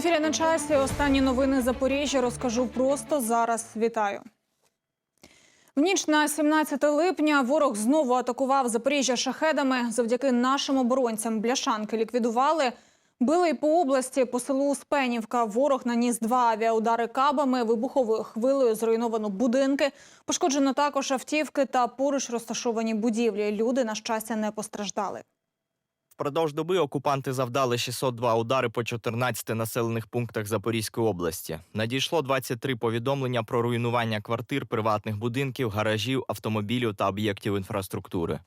Ефірі на часі останні новини Запоріжжя розкажу просто зараз. Вітаю. В ніч на 17 липня ворог знову атакував Запоріжжя шахедами. Завдяки нашим оборонцям бляшанки ліквідували. Били й по області по селу Успенівка. Ворог наніс два авіаудари кабами, вибуховою хвилею зруйновано будинки. Пошкоджено також автівки та поруч розташовані будівлі. Люди, на щастя, не постраждали. Впродовж доби окупанти завдали 602 удари по 14 населених пунктах Запорізької області. Надійшло 23 повідомлення про руйнування квартир, приватних будинків, гаражів, автомобілів та об'єктів інфраструктури.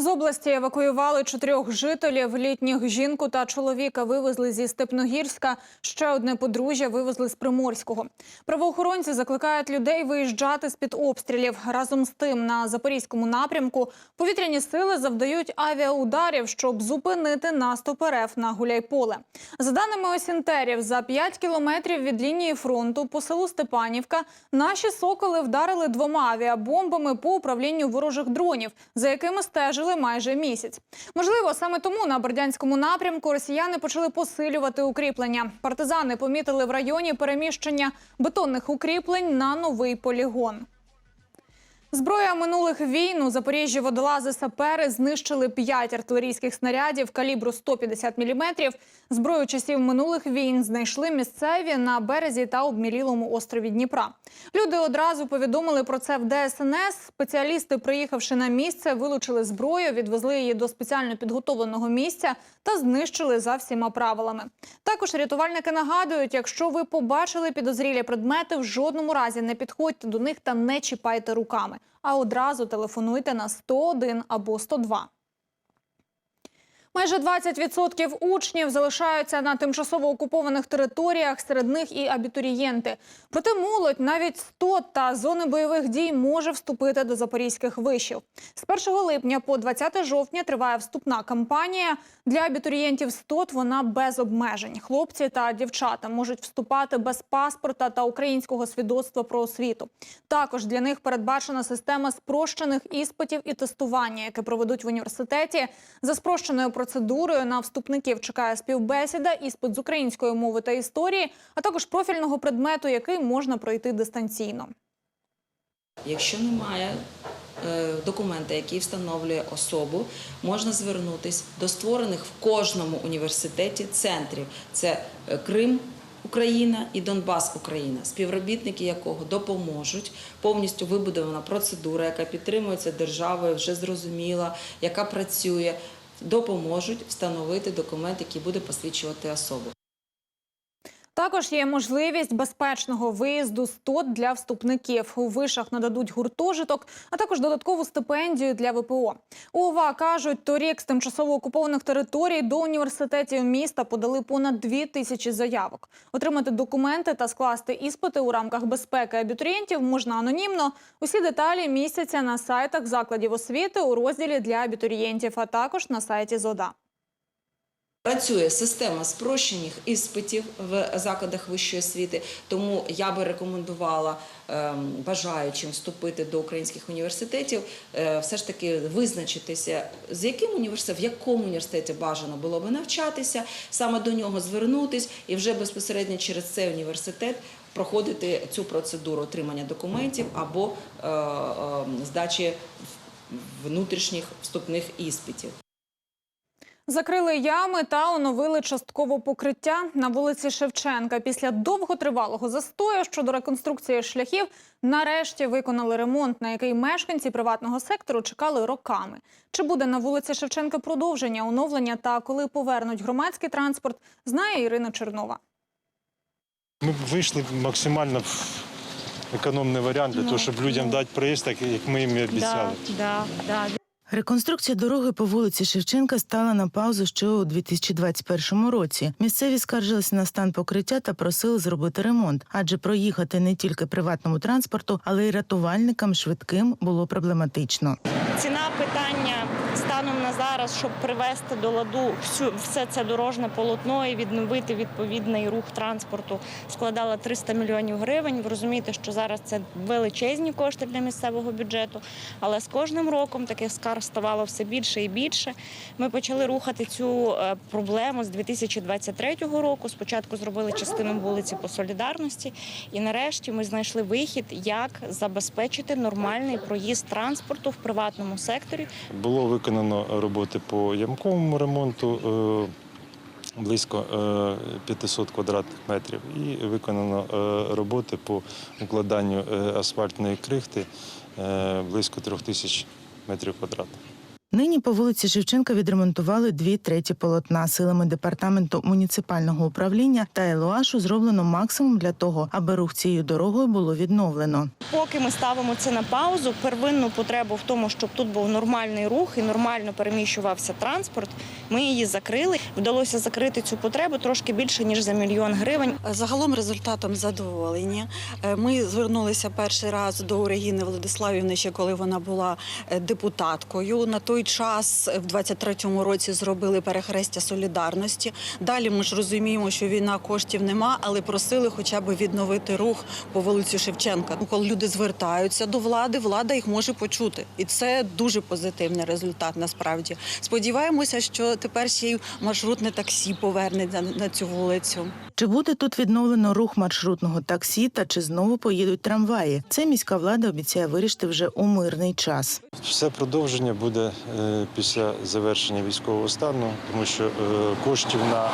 З області евакуювали чотирьох жителів. Літніх жінку та чоловіка вивезли зі Степногірська. Ще одне подружжя вивезли з Приморського. Правоохоронці закликають людей виїжджати з під обстрілів. Разом з тим на запорізькому напрямку повітряні сили завдають авіаударів, щоб зупинити наступ РФ на Гуляйполе. За даними осінтерів, за 5 кілометрів від лінії фронту по селу Степанівка наші соколи вдарили двома авіабомбами по управлінню ворожих дронів, за якими стежили майже місяць. Можливо, саме тому на Бердянському напрямку росіяни почали посилювати укріплення. Партизани помітили в районі переміщення бетонних укріплень на новий полігон. Зброя минулих війн у Запоріжжі водолази сапери знищили 5 артилерійських снарядів калібру 150 мм. Зброю часів минулих війн знайшли місцеві на березі та обмілілому острові Дніпра. Люди одразу повідомили про це в ДСНС. Спеціалісти, приїхавши на місце, вилучили зброю, відвезли її до спеціально підготовленого місця та знищили за всіма правилами. Також рятувальники нагадують, якщо ви побачили підозрілі предмети, в жодному разі не підходьте до них та не чіпайте руками, а одразу телефонуйте на 101 або 102. Майже 20% учнів залишаються на тимчасово окупованих територіях, серед них і абітурієнти. Проте молодь навіть 100 та зони бойових дій може вступити до запорізьких вишів. З 1 липня по 20 жовтня триває вступна кампанія. Для абітурієнтів 100 вона без обмежень. Хлопці та дівчата можуть вступати без паспорта та українського свідоцтва про освіту. Також для них передбачена система спрощених іспитів і тестування, яке проведуть в університеті. За спрощеною процедурою на вступників чекає співбесіда, іспит з української мови та історії, а також профільного предмету, який можна пройти дистанційно. Якщо немає е, документа, який встановлює особу, можна звернутися до створених в кожному університеті центрів. Це е, Крим. Україна і Донбас Україна, співробітники якого допоможуть повністю вибудована процедура, яка підтримується державою, вже зрозуміла, яка працює, допоможуть встановити документ, який буде посвідчувати особу. Також є можливість безпечного виїзду з для вступників. У вишах нададуть гуртожиток, а також додаткову стипендію для ВПО. У ОВА кажуть, торік з тимчасово окупованих територій до університетів міста подали понад дві тисячі заявок. Отримати документи та скласти іспити у рамках безпеки абітурієнтів можна анонімно. Усі деталі містяться на сайтах закладів освіти у розділі для абітурієнтів, а також на сайті ЗОДА. Працює система спрощених іспитів в закладах вищої освіти, тому я би рекомендувала ем, бажаючим вступити до українських університетів, е, все ж таки визначитися, з яким університетом, в якому університеті бажано було би навчатися, саме до нього звернутись і вже безпосередньо через цей університет проходити цю процедуру отримання документів або е, е, здачі внутрішніх вступних іспитів. Закрили ями та оновили частково покриття на вулиці Шевченка. Після довготривалого застою щодо реконструкції шляхів нарешті виконали ремонт, на який мешканці приватного сектору чекали роками. Чи буде на вулиці Шевченка продовження оновлення та коли повернуть громадський транспорт, знає Ірина Чернова. Ми вийшли максимально в економний варіант для того, щоб людям дати проїзд, так як ми їм і обіцяли. Да, да, да. Реконструкція дороги по вулиці Шевченка стала на паузу ще у 2021 році. Місцеві скаржилися на стан покриття та просили зробити ремонт, адже проїхати не тільки приватному транспорту, але й рятувальникам швидким було проблематично. Ціна питання зараз щоб привести до ладу всю все це дорожне полотно і відновити відповідний рух транспорту, складала 300 мільйонів гривень. Ви розумієте, що зараз це величезні кошти для місцевого бюджету. Але з кожним роком таких скарг ставало все більше і більше. Ми почали рухати цю е, проблему з 2023 року. Спочатку зробили частину вулиці по солідарності, і нарешті ми знайшли вихід, як забезпечити нормальний проїзд транспорту в приватному секторі. Було виконано роботи по ямковому ремонту е, близько е, 500 квадратних метрів і виконано е, роботи по укладанню е, асфальтної крихти е, близько 3000 метрів квадратних. Нині по вулиці Шевченка відремонтували дві треті полотна силами департаменту муніципального управління та ЕЛОАШу зроблено максимум для того, аби рух цією дорогою було відновлено. Поки ми ставимо це на паузу, первинну потребу в тому, щоб тут був нормальний рух і нормально переміщувався транспорт. Ми її закрили. Вдалося закрити цю потребу трошки більше ніж за мільйон гривень. Загалом результатом задоволені. Е, Ми звернулися перший раз до Регіни Владиславівни, ще коли вона була е, депутаткою. На той час, е, в 23-му році, зробили перехрестя солідарності. Далі ми ж розуміємо, що війна коштів нема, але просили хоча б відновити рух по вулиці Шевченка. Ну, Коли люди звертаються до влади, влада їх може почути, і це дуже позитивний результат. Насправді сподіваємося, що тепер ще й маршрутне таксі повернеться на цю вулицю. Чи буде тут відновлено рух маршрутного таксі та чи знову поїдуть трамваї? Це міська влада обіцяє вирішити вже у мирний час. Все продовження буде після завершення військового стану, тому що е, коштів на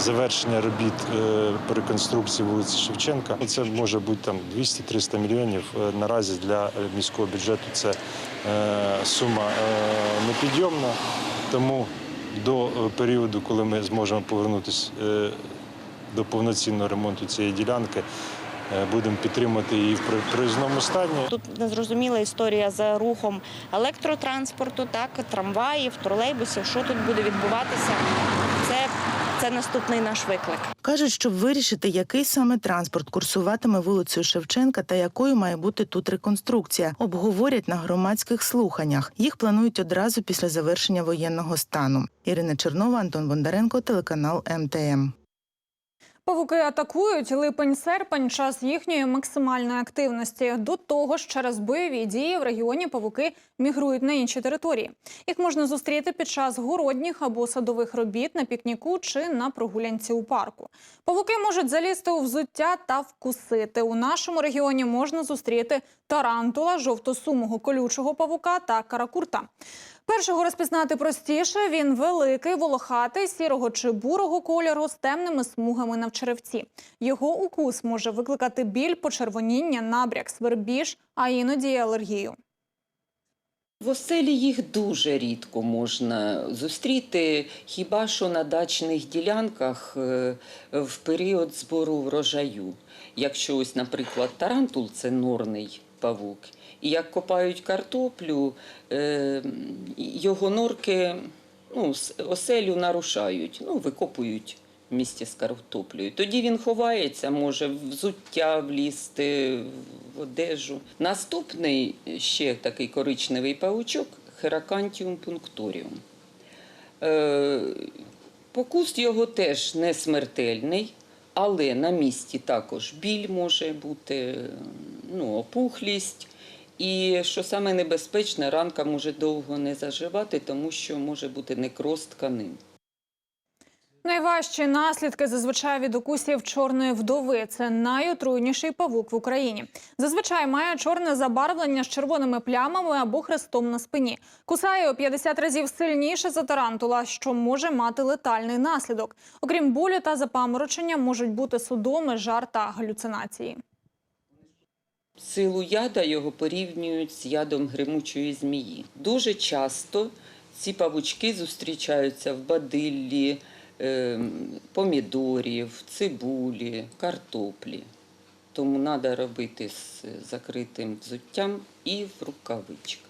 завершення робіт е, по реконструкції вулиці Шевченка це може бути там 200-300 мільйонів. Е, Наразі для міського бюджету це е, сума е, непідйомна. Тому до е, періоду, коли ми зможемо повернутися е, до повноцінного ремонту цієї ділянки, е, будемо підтримувати її в проїзному стані. Тут незрозуміла історія за рухом електротранспорту, так трамваїв, тролейбусів. Що тут буде відбуватися? Це, це наступний наш виклик. Кажуть, щоб вирішити, який саме транспорт курсуватиме вулицею Шевченка та якою має бути тут реконструкція, обговорять на громадських слуханнях. Їх планують одразу після завершення воєнного стану. Ірина Чернова, Антон Бондаренко, телеканал МТМ. Павуки атакують липень-серпень час їхньої максимальної активності. До того ж, через бойові дії в регіоні павуки мігрують на інші території. Їх можна зустріти під час городніх або садових робіт на пікніку чи на прогулянці у парку. Павуки можуть залізти у взуття та вкусити. У нашому регіоні можна зустріти тарантула, жовтосумого колючого павука та каракурта. Першого розпізнати простіше. Він великий, волохатий, сірого чи бурого кольору з темними смугами на черевці. Його укус може викликати біль, почервоніння, набряк, свербіж, а іноді й алергію. В оселі їх дуже рідко можна зустріти, хіба що на дачних ділянках е, в період збору врожаю. Якщо ось, наприклад, тарантул це норний павук, і як копають картоплю, е, його норки ну, оселю нарушають, ну, викопують в місті з картоплею. Тоді він ховається, може взуття влізти, в одежу. Наступний ще такий коричневий паучок Херакантіум пунктуріум. Е, покус його теж не смертельний, але на місці також біль може бути, ну, опухлість. І що саме небезпечне, ранка може довго не заживати, тому що може бути некроз тканин. Найважчі наслідки зазвичай від укусів чорної вдови. Це найотруйніший павук в Україні. Зазвичай має чорне забарвлення з червоними плямами або хрестом на спині. Кусає у 50 разів сильніше за тарантула, що може мати летальний наслідок. Окрім болю та запаморочення, можуть бути судоми, жар та галюцинації. Силу яда його порівнюють з ядом гримучої змії. Дуже часто ці павучки зустрічаються в бадиллі, ем, помідорів, цибулі, картоплі. Тому треба робити з закритим взуттям і в рукавичках.